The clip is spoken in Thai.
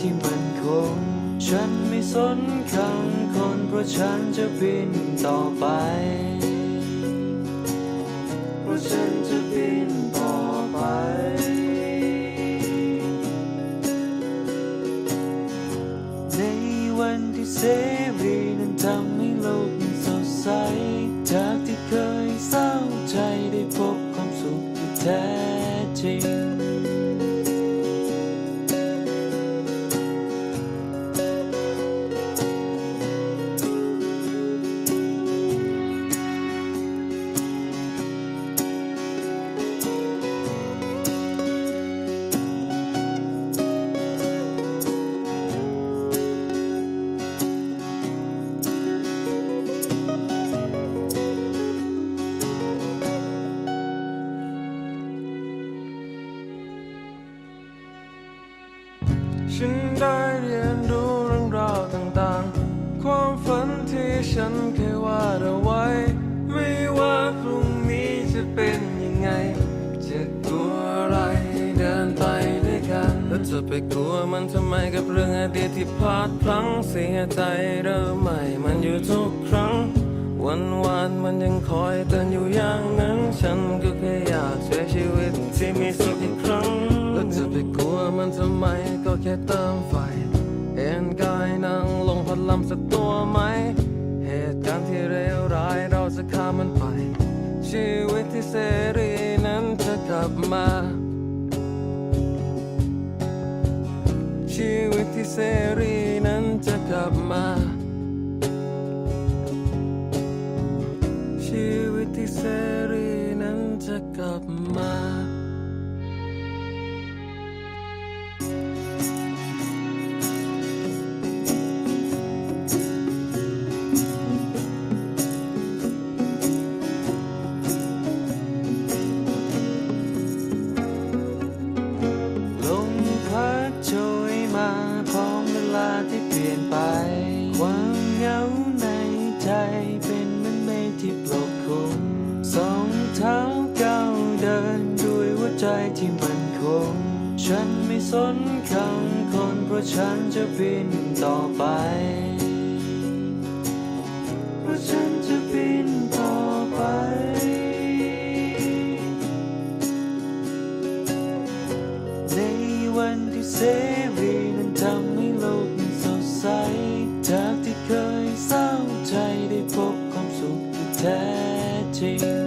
ที่มันคง ฉันไม่สนคำคนเพราะฉันจะบินต่อไป เพราะฉันจะบินต่อไป ในวันที่เสรีนั้นทำให้โลกมันสดใส จากที่เคยเศร้าใจได้พบความสุขที่แท้จริง ฉันได้เรียนรู้เรื่องราวต่างๆ ความฝันที่ฉันเคยวาดเอาไว้ ไม่ว่าพรุ่งนี้จะเป็นยังไง จะกลัวอะไรเดินไปด้วยกัน แล้วจะไปกลัวมันทำไมกับเรื่องอดีตที่พลาดพลั้งเสียใจเริ่มใหม่มันอยู่ทุกครั้ง วันวานมันยังคอยเตือนอยู่อย่างนั้น ฉันก็แค่อยากใช้ชีวิตที่มีสุขอีกครั้ง แล้วจะไปกลัวมันทำไม แค่เติมไฟ เอ็นกายนั่งลงพัดลมสักตัวไหม เหตุการณ์ที่เลวร้ายเราจะข้ามมันไป ชีวิตที่เสรีนั้นจะกลับมา ชีวิตที่เสรีนั้นจะกลับมา ชีวิตที่เสรีนั้นจะกลับมา ฉันไม่สนคำคนเพราะฉันจะบินต่อไป เพราะฉันจะบินต่อไป ในวันที่เซรีนั้นทำให้โลกมันสดใส จากที่เคยเศร้าใจได้พบความสุขที่แท้จริง